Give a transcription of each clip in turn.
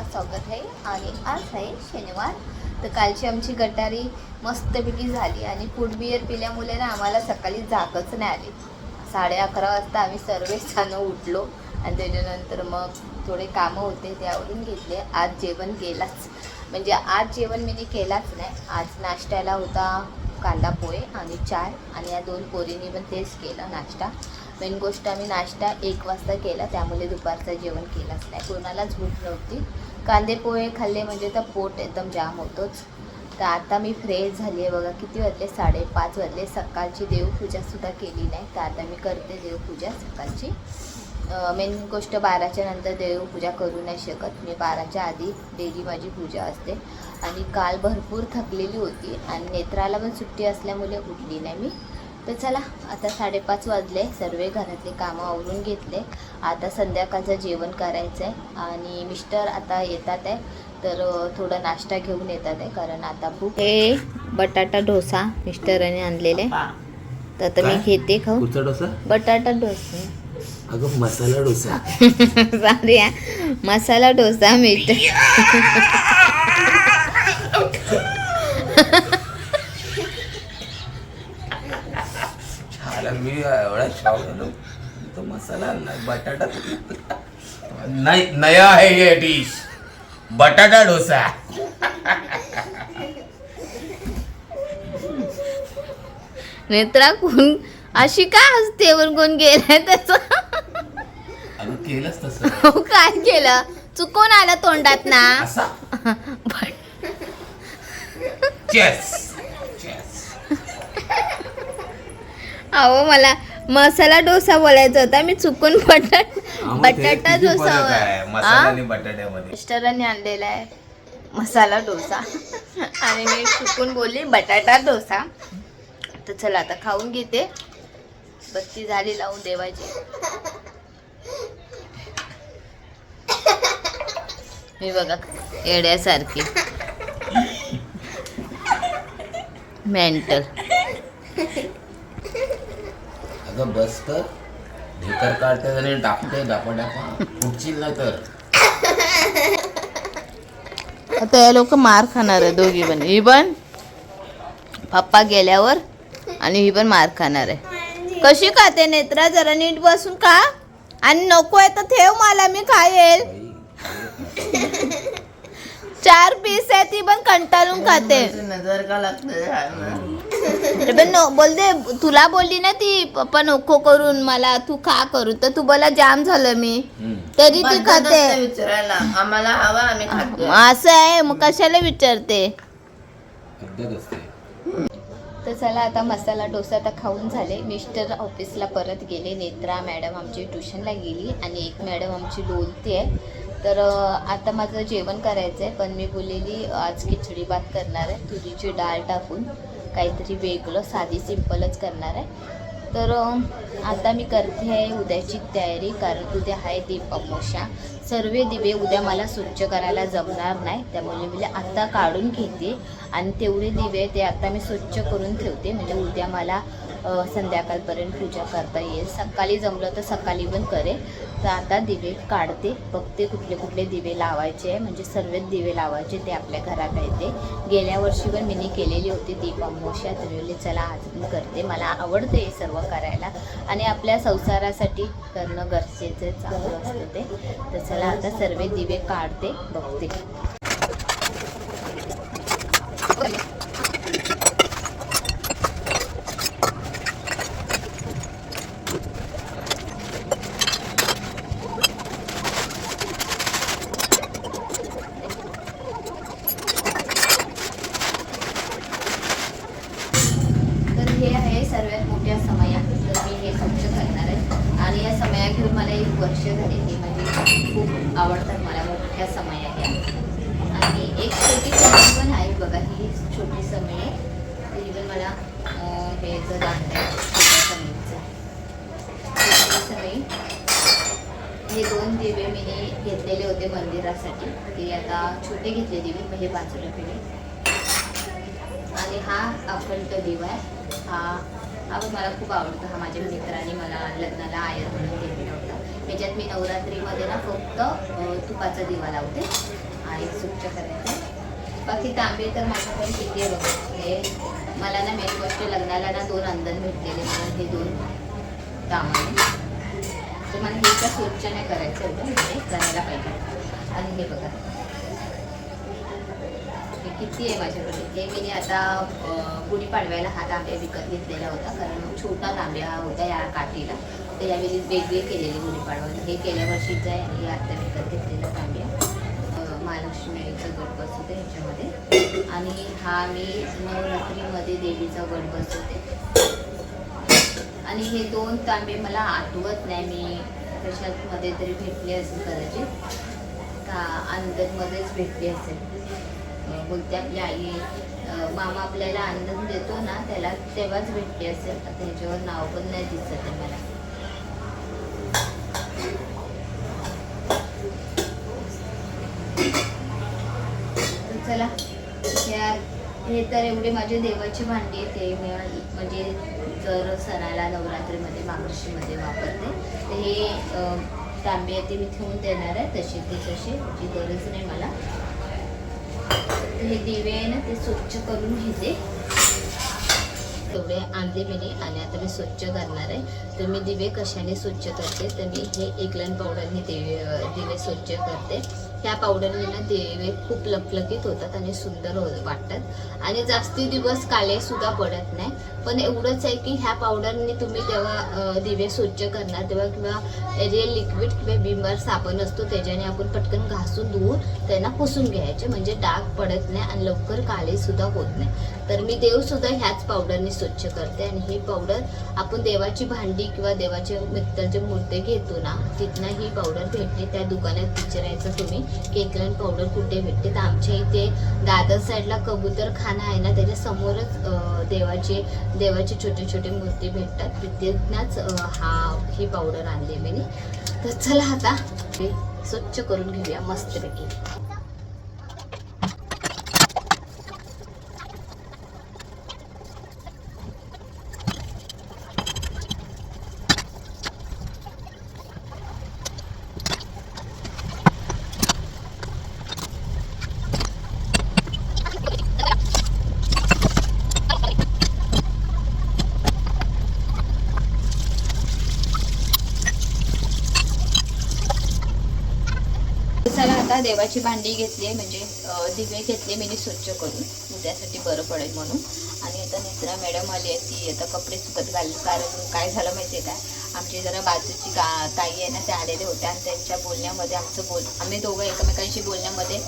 विद्यास स्वागत आहे. आणि आज आहे शनिवार. तर कालची आमची गटारी मस्तपैकी झाली आणि फूड बिअर पिल्यामुळे ना आम्हाला सकाळी जागच नाही आली. साडे अकरा वाजता आम्ही सर्वच जण उठलो आणि त्याच्यानंतर मग थोडे कामं होते ते घेतले. आज जेवण केलाच. म्हणजे आज जेवण मी केलाच नाही. आज नाश्त्याला होता कांदा पोहे आणि चाय आणि या दोन पोरींनी पण तेच केलं नाश्ता. मेन गोष्ट आम्ही नाश्ता एक वाजता केला. त्यामुळे दुपारचं जेवण केलंच नाही. कोणालाच भूक नव्हती. कांदे पोहे खाल्ले म्हणजे तर पोट एकदम जाम होतोच. तर आता मी फ्रेश झाली आहे बघा किती वाजले? साडेपाच वाजले. सकाळची देवपूजासुद्धा केली नाही. तर आता मी करते देवपूजा सकाळची. मेन गोष्ट बाराच्या नंतर देवपूजा करू नाही शकत. मी बाराच्या आधी डेली माझी पूजा असते. आणि काल भरपूर थकलेली होती आणि नेत्राला पण सुट्टी असल्यामुळे उठली नाही मी. तर चला आता साडेपाच वाजले. सर्व घरातले कामं आवरून घेतले. आता संध्याकाळचं जेवण करायचं आहे आणि मिस्टर आता येतात आहे. तर थोडं नाश्ता घेऊन येतात आहे. कारण आता भूक हे बटाटा डोसा मिस्टरांनी आणलेले. तर आता मी? घेते खाऊ. डोसा? बटाटा डोसा. अगं मसाला डोसा. सॉरी हा. मसाला डोसा मिळतो खायला मी तो मसाला बटाटा. नाही नया आहे ये डिश बटाटा डोसा. नेत्रा कोण? अशी का हसते वर कोण गेलाय त्याच? अगं केलंच तसं. हो काय केलं. चुकून आलं तोंडात ना. असा. चेस चेस अहो मला मसाला डोसा बोलायचा होता मी चुकून बटाट बटाटा डोसा हा? मिस्टरांनी आणलेला आहे मसाला डोसा. आणि मी चुकून बोलली बटाटा डोसा. तर चला आता खाऊन घेते. बत्ती झाली लावून देवाची. मी बघा येड्यासारखी. मेंटल. अगं बस तर ढेकर काढते आणि टाकते डापा डापा फुटशील नाही तर. आता या लोक मार खाणार आहे दोघी पण. ही पण पप्पा गेल्यावर आणि ही पण मार खाणार आहे. कशी खाते नेत्रा? जरा नीट बसून खा. आणि नको आहे तर ठेव मला मी खाईल चार पीस आहे ती पण कंटाळून खाते. नजर का लागते? अरे पण नो- बोलते तुला बोलली ना ती पप्पा नको करून मला तू खा करून तर तू बोला जाम झालं मी. हम्म. तरी ती खाते. विचारायला. आम्हाला हवा आम्ही खातो असं आहे मग कशाला विचारते? पद्धत असते तर चला आता मसाला डोसा आता खाऊन झाले. मिस्टर ऑफिसला परत गेले नेत्रा मॅडम आमची ट्युशनला गेली आणि एक मॅडम आमची बोलते. आहे तर अं, आता माझं जेवण करायचं आहे पण मी बोललेली आज खिचडी भात करणार आहे तुरीची डाळ टाकून. काहीतरी वेगळं साधी सिंपलच करणार आहे. तर आता मी करते आहे उद्याची तयारी कारण उद्या आहे दीप अमावस्या. सर्व दिवे उद्या मला स्वच्छ करायला जमणार नाही त्यामुळे मी आत्ता काढून घेते. आणि तेवढे दिवे ते आता मी स्वच्छ करून ठेवते म्हणजे उद्या मला संध्याकाळपर्यंत पूजा करता येईल. सकाळी जमलं तर सकाळी पण करेल. तर आता दिवे काढते बघते कुठले कुठले दिवे लावायचे आहे. म्हणजे सर्वच दिवे लावायचे ते आपल्या घरात आहे ते. गेल्या वर्षी पण मी केलेली होती दीप अमावस्या तर चला आज पण करते. मला आवडते हे सर्व करायला. आणि आपल्या संसारासाठी करणं गरजेचं चांगलं असतं ते. तर चला आता सर्व दिवे काढते बघते तर हे आहे सर्वात मोठ्या समया तर मी हे स्वच्छ करणार आहे आणि या समया घेऊन मला एक वर्ष झाले हे म्हणजे खूप आवडतात मला मोठ्या समया ह्या आणि एक छोटी समई पण आहे बघा ही छोटी समई आहे तरी पण मला अं, हे आहे हे दोन दिवे मी घेतलेले होते मंदिरासाठी. ते आता छोटे घेतले दिवे म्हणजे बाजूला पिढे. आणि हा अखंड दिवा आहे. हा हा पण मला खूप आवडतो. हा माझ्या मित्राने मला लग्नाला आयर म्हणून घेतलेला होता. त्याच्यात मी नवरात्रीमध्ये ना फक्त तुपाचा दिवा लावते आणि स्वच्छ करायचं बाकी तांबे तर माझ्याकडे किती आहे बघा हे मला ना मेन गोष्ट लग्नाला ना दोन अंधन भेटलेले मला हे दोन तांबे तर मला हे तर स्वच्छ नाही करायचं होतं करायला पाहिजे. आणि हे बघा. हे किती आहे माझ्याकडे? हे मी आता गुढीपाडव्याला हा तांब्या विकत घेतलेला होता कारण छोटा तांब्या होता या काठीला. तर यावेळी वेगळे केलेले गुढीपाडव्याला हे गेल्या वर्षीचं आहे आणि आता विकत घेतलेला तांब्या अं, गट बसवते ह्याच्यामध्ये. आणि हा मी नवरात्रीमध्ये देवीचा गट बसवते. आणि हे दोन तांबे मला आठवत नाही. मी कशात मध्ये तरी भेटले असेल कदाचित. का अंधनमध्येच भेटले असेल. बोलते आपली आई मामा आपल्याला आनंद देतो ना त्याला तेव्हाच भेटली असेल. आता ह्याच्यावर नाव पण नाही दिसत आहे मला तर चला. यार हे तर एवढे माझे देवाची भांडी आहेत ते मी म्हणजे जर सणाला नवरात्रीमध्ये मागशीमध्ये वापरते. तर हे तांबे आहे ते मी ठेवून देणार आहे तसे ते तसे जी गरज नाही मला. तर हे दिवे आहे ना ते स्वच्छ करून घेते. तेवढे आणले मी नाही आणि आता मी स्वच्छ करणार आहे. तर मी दिवे कशाने स्वच्छ करते? तर मी हे एकलन पावडरने दिवे दिवे स्वच्छ करते. ह्या पावडरने ना देवे खूप लकलकीत होतात आणि सुंदर हो वाटतात. आणि जास्ती दिवस काळे सुद्धा पडत नाही. पण एवढंच आहे की ह्या पावडरने तुम्ही जेव्हा दिवे स्वच्छ करणार तेव्हा किंवा जे लिक्विड किंवा बिंबर साबण असतो त्याच्याने आपण पटकन घासून धुवून त्यांना पुसून घ्यायचे. म्हणजे डाग पडत नाही आणि लवकर काळे सुद्धा होत नाही. तर मी देवसुद्धा ह्याच पावडरने स्वच्छ करते. आणि ही पावडर आपण देवाची भांडी किंवा देवाचे मित्राचे मूर्ती घेतो ना तिथनं ही पावडर भेटते. त्या दुकानात विचारायचं तुम्ही. केकलन पावडर कुठे भेटते तर आमच्या इथे दादर साईडला कबूतर खाना आहे ना त्याच्या समोरच देवाचे देवाचे छोटे छोटे मूर्ती भेटतात. तिथेच हा ही पावडर आणली मी. तर चला आता ते स्वच्छ करून घेऊया मस्तपैकी चला आता देवाची भांडी घेतली आहे म्हणजे दिवे घेतले मी स्वच्छ करून. त्यासाठी बरं पडेल म्हणून. आणि आता नेत्रा मॅडम आली आहे ती आता कपडे सुकत घालली. कारण काय झालं माहिती आहे काय आमची जरा बाजूची गा ताई आहे ना त्या आलेल्या होत्या. आणि त्यांच्या बोलण्यामध्ये आमचं बोल आम्ही दोघं एकमेकांशी बोलण्यामध्ये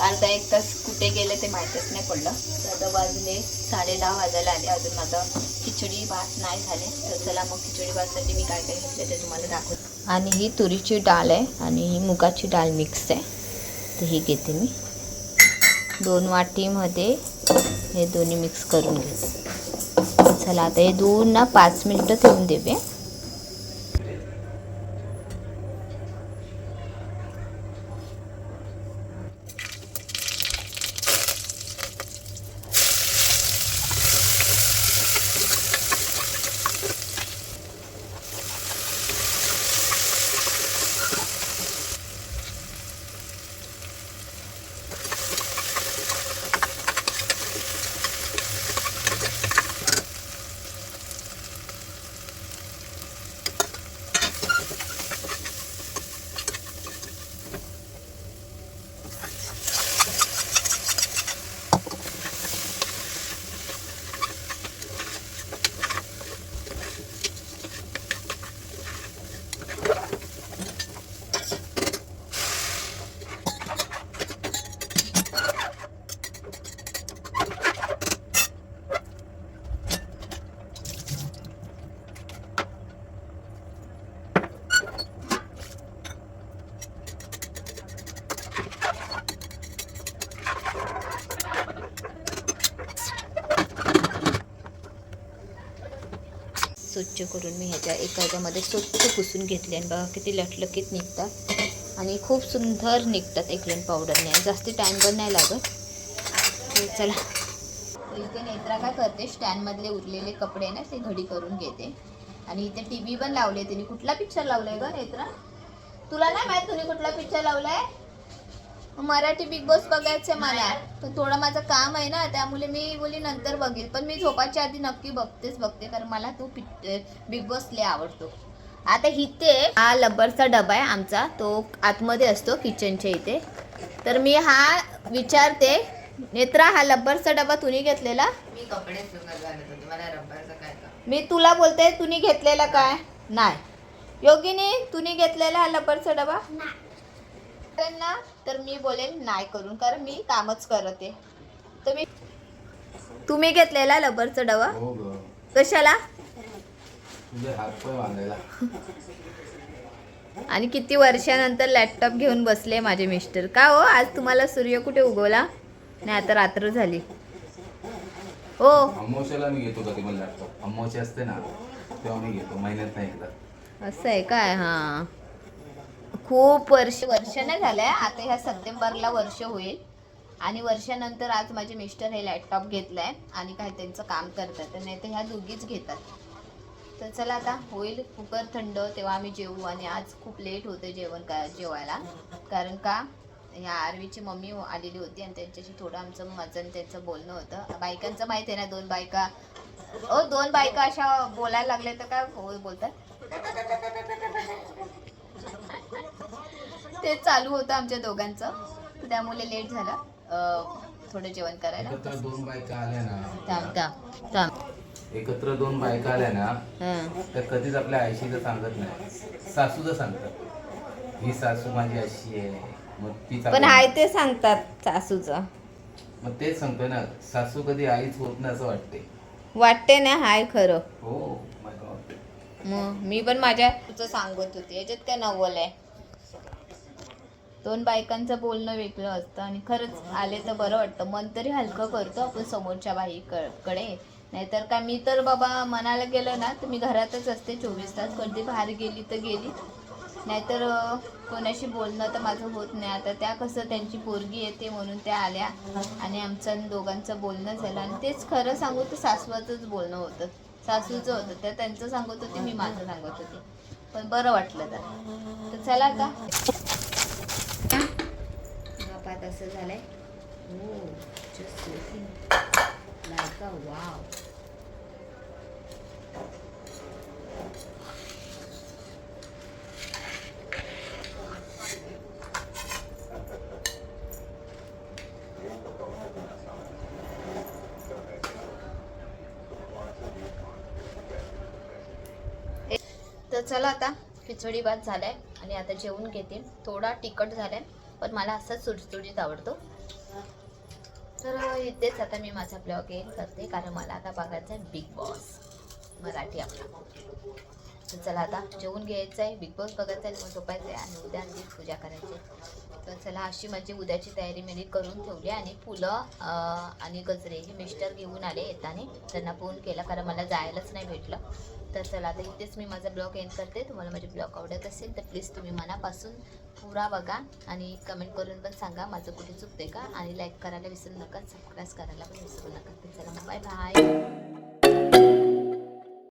अर्धा एक तास कुठे गेले ते माहीतच नाही पडलं. तर आता वाजले साडे दहा वाजायला आले. अजून माझं खिचडी भात नाही झाले. तर चला मग खिचडी भातसाठी मी काय काय घेतलं ते तुम्हाला दाखवतो. आणि ही तुरीची डाळ आहे आणि ही मुगाची डाळ मिक्स आहे. तर हे घेते मी. दोन वाटीमध्ये हे दोन्ही मिक्स करून घेते. चला आता हे दोन ना पाच मिनटं ठेवून देवे स्वच्छ करून मी ह्याच्या एका ह्याच्यामध्ये स्वच्छ पुसून घेतले आणि बघा किती लटलकीत निघतात. आणि खूप सुंदर निघतात एकलन पावडरने आणि जास्ती टाईम पण नाही लागत. चला. इथे नेत्रा काय करते स्टँडमधले उरलेले कपडे ना ते घडी करून घेते. आणि इथे टी व्ही पण लावले तिने. कुठला पिक्चर लावलाय ग नेत्रा? तुला नाही माहीत तुम्ही कुठला पिक्चर लावलाय? मराठी बिग बॉस बघायचंय मला. पण थोडं माझं काम आहे ना त्यामुळे मी बोली नंतर बघेल. पण मी झोपायच्या आधी नक्की बघतेच बघते कारण मला तो बिग बॉस लय आवडतो. आता इथे हा लब्बरचा डबा आहे आमचा तो आतमध्ये असतो किचनच्या इथे. तर मी हा विचारते नेत्रा हा लब्बरचा डबा तुम्ही घेतलेला? मी कपडे मी तुला बोलते तुम्ही घेतलेला काय? नाही. योगिनी तुम्ही घेतलेला हा लब्बरचा डबा? कारण ना तर मी बोलेन नाही करून कारण मी कामच करत आहे. तर मी तुम्ही घेतलेला लब्बरचा डबा हो कशाला? तुझे हातपाय बांधायला आणि किती वर्षानंतर लॅपटॉप घेऊन बसले माझे मिस्टर का हो आज तुम्हाला सूर्य कुठे उगवला? नाही आता रात्र झाली. हो. अमावश्याला मी घेतो कधी पण लॅपटॉप अमावस्या असते ना तेव्हा मी घेतो महिन्यात नाही एकदा. असं आहे काय? हां. खूप वर्ष वर्ष नाही झालंय. आता ह्या सप्टेंबरला वर्ष होईल. आणि वर्षानंतर आज माझे मिस्टर हे लॅपटॉप घेतलाय आणि काय त्यांचं काम करतात. तर नाही तर ह्या दोघीच घेतात. तर चला आता होईल कुकर थंड तेव्हा आम्ही जेवू. आणि आज खूप लेट होते जेवण का जेवायला. कारण का ह्या आरवीची मम्मी आलेली होती आणि त्यांच्याशी थोडं आमचं मजन त्यांचं बोलणं होतं. बायकांचं माहिती आहे ना दोन बायका ओ दोन बायका अशा बोलायला लागल्या तर काय हो बोलतात? ते चालू होतं आमच्या दोघांचं. तर त्यामुळे लेट झालं. अं, थोडं जेवण करायला. एकत्र दोन बायका आल्या ना. थांब थांब एकत्र दोन बायका आल्या ना हं. तर कधीच आपल्या आईशीचं सांगत नाही. सासूचं सांगतात. ही सासू माझी अशी आहे. मग ती पण चांगली- हाय ते सांगतात सासूचं. मग तेच सांगतोय ना सासू कधी आईच होत नाही असं वाटते वाटते ना हाय खरं. हो. मग मी पण माझ्या तुझं सांगत होते. याच्यात काय नवल आहे? दोन बायकांचं बोलणं वेगळं असतं आणि खरंच आले तर बरं वाटतं. मन तरी हलकं करतो आपण समोरच्या बाईकडे. नाहीतर का मी तर बाबा मनाला गेलं ना तर मी घरातच असते चोवीस तास. कधी बाहेर गेली तर गेली. नाहीतर कोणाशी बोलणं तर माझं होत नाही. आता त्या कसं त्यांची पोरगी येते म्हणून त्या आल्या आणि आमचं आणि दोघांचं बोलणं झालं. आणि तेच खरं सांगू तर सासवाचंच बोलणं होतं. सासूचं होतं. त्या त्यांचं सांगत होते मी माझं सांगत होते. पण बरं वाटलं तर तर चला का पात असं झालंय. हो जस्ट लाईक अ वाव तर चला आता खिचडी भात झालाय. आणि आता जेवून घेते थोडा तिखट झालाय. पण मला असंच सुटसुटीत आवडतो. तर इथेच आता मी माझा ब्लॉग एंड करते. कारण मला आता बघायचं आहे बिग बॉस मराठी आपला. तर चला आता जेवून घ्यायचं आहे. बिग बॉस बघायचं आहे. मग झोपायचं आहे. आणि उद्या आणखी पूजा करायची आहे. तर चला अशी माझी उद्याची तयारी मी करून ठेवली आणि फुलं आणि गजरे हे मिस्टर घेऊन आले येताने. त्यांना फोन केला. कारण मला जायलाच नाही भेटलं. तर चला आता इथेच मी माझा ब्लॉग एंड करते. तुम्हाला माझे ब्लॉग आवडत असेल तर प्लीज तुम्ही मनापासून पुरा बघा आणि कमेंट करून पण सांगा माझं कुठे चुकते का? आणि लाईक करायला विसरू नका सबस्क्राईब करायला पण विसरू नका. तर चला बाय बाय